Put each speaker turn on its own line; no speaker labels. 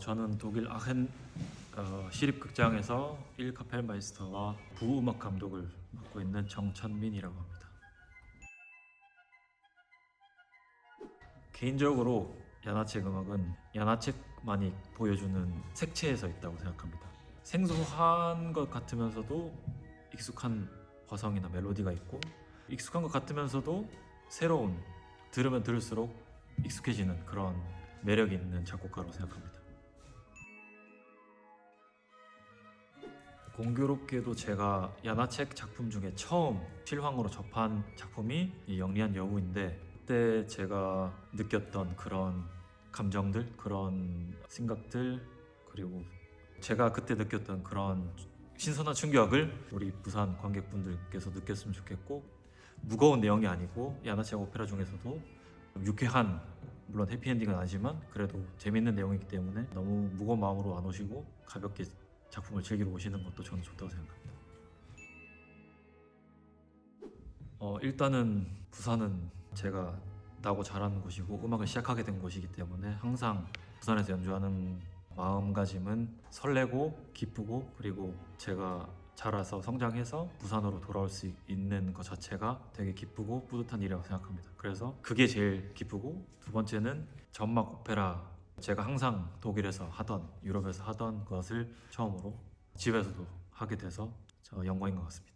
저는 독일 아헨 어, 시립극장에서 1카펠 마이스터와 부음악 감독을 맡고 있는 정천민이라고 합니다. 개인적으로 야나책 음악은 야나책만이 보여주는 색채에서 있다고 생각합니다. 생소한 것 같으면서도 익숙한 화성이나 멜로디가 있고 익숙한 것 같으면서도 새로운 들으면 들을수록 익숙해지는 그런 매력이 있는 작곡가라고 생각합니다. 공교롭게도 제가 야나책 작품 중에 처음 실황으로 접한 작품이 이 영리한 여우인데 그때 제가 느꼈던 그런 감정들, 그런 생각들 그리고 제가 그때 느꼈던 그런 신선한 충격을 우리 부산 관객분들께서 느꼈으면 좋겠고 무거운 내용이 아니고 야나책 오페라 중에서도 유쾌한 물론 해피엔딩은 아니지만 그래도 재밌는 내용이기 때문에 너무 무거운 마음으로 안 오시고 가볍게 작품을 즐기러 오시는 것도 저는 좋다고 생각합니다. 어, 일단은 부산은 제가 나고 자란 곳이고 음악을 시작하게 된 곳이기 때문에 항상 부산에서 연주하는 마음가짐은 설레고 기쁘고 그리고 제가 자라서 성장해서 부산으로 돌아올 수 있는 것 자체가 되게 기쁘고 뿌듯한 일이라고 생각합니다. 그래서 그게 제일 기쁘고 두 번째는 전막 오페라 제가 항상 독일에서 하던 유럽에서 하던 것을 처음으로 집에서도 하게 돼서 저 영광인 것 같습니다.